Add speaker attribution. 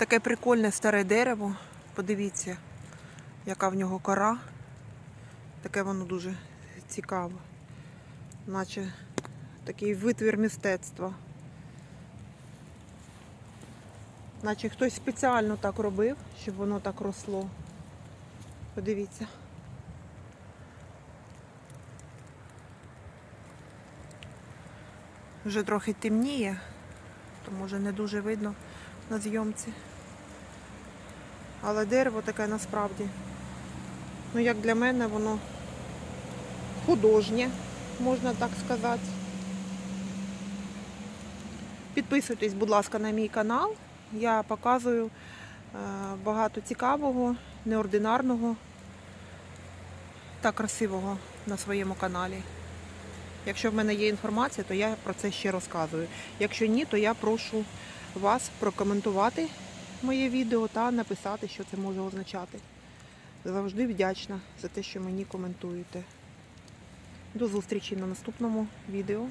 Speaker 1: Таке прикольне старе дерево. Подивіться, яка в нього кора. Таке воно дуже цікаве. Наче такий витвір мистецтва. Наче хтось спеціально так робив, щоб воно так росло. Подивіться. Вже трохи темніє, то може не дуже видно на зйомці. Але дерево таке насправді. Ну, як для мене, воно художнє, можна так сказати. Підписуйтесь, будь ласка, на мій канал. Я показую е, багато цікавого, неординарного та красивого на своєму каналі. Якщо в мене є інформація, то я про це ще розказую. Якщо ні, то я прошу вас прокоментувати моє відео та написати, що це може означати. Завжди вдячна за те, що мені коментуєте. До зустрічі на наступному відео.